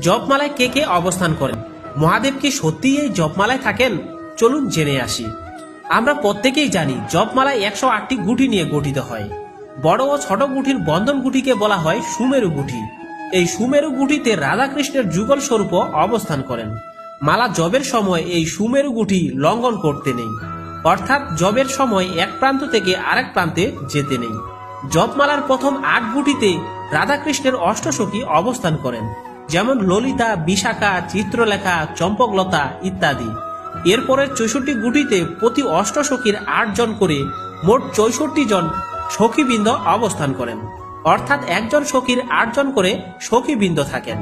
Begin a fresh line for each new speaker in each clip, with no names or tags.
জপমালায় কে কে অবস্থান করেন? মহাদেব কি সত্যিই এই জপমালায় থাকেন? চলুন জেনে আসি। আমরা প্রত্যেকেই জানি জপমালায় একশো আটটি গুটি নিয়ে গঠিত হয়। বড় ও ছোট গুটির বন্ধন গুটিকে বলা হয় সুমেরু গুটি। এই সুমেরু গুটিতে রাধাকৃষ্ণের যুগল স্বরূপ অবস্থান করেন। মালা জবের সময় এই সুমেরু গুটি লঙ্ঘন করতে নেই। অর্থাৎ জবের সময় এক প্রান্ত থেকে আরেক প্রান্তে যেতে নেই। জপমালার প্রথম আট গুটিতে রাধাকৃষ্ণের অষ্টসখী অবস্থান করেন। যেমন ললিতা, বিশাখা, চিত্রলেখা, চম্পকলতা ইত্যাদি। এরপরের চৌষট্টি গুটিতে প্রতি অষ্টসখীর আট জন করে মোট চৌষট্টি জন সখীবৃন্দ অবস্থান করেন। অর্থাৎ একজন সখীর আটজন করে সখীবৃন্দ থাকেন।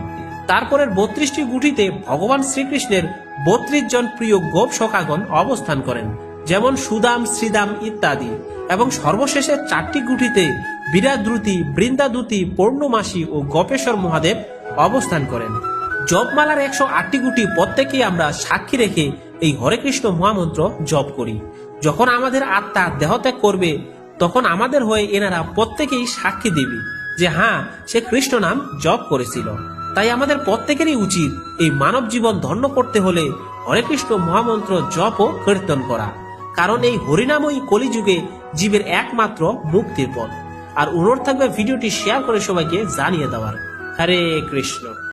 তারপরের বত্রিশটি গুটিতে ভগবান শ্রীকৃষ্ণের বত্রিশ জন প্রিয় গোপ সখাগণ অবস্থান করেন, যেমন সুদাম, শ্রীদাম ইত্যাদি। এবং সর্বশেষে চারটি গুটিতে বিরাদ্রুতি বৃন্দাদুতি, পূর্ণমাসী ও গোপেশ্বর মহাদেব অবস্থান করেন। জপমালার একশো আটটি গুটি প্রত্যেকেই আমরা সাক্ষী রেখে এই হরে কৃষ্ণ মহামন্ত্র জপ করি। যখন আমাদের আত্মা দেহত্যাগ করবে, তখন আমাদের হয়ে এনারা প্রত্যেকেই সাক্ষী দিবি যে হ্যাঁ সে কৃষ্ণ নাম জপ করেছিল। তাই আমাদের প্রত্যেকেরই উচিত এই মানব জীবন ধন্য করতে হলে হরে কৃষ্ণ মহামন্ত্র জপ ও কীর্তন করা। কারণ এই হরিনামই কলিযুগে জীবের একমাত্র মুক্তির পথ। আর অনুরোধ থাকবে ভিডিওটি শেয়ার করে সবাইকে জানিয়ে দেওয়ার। হরে কৃষ্ণ।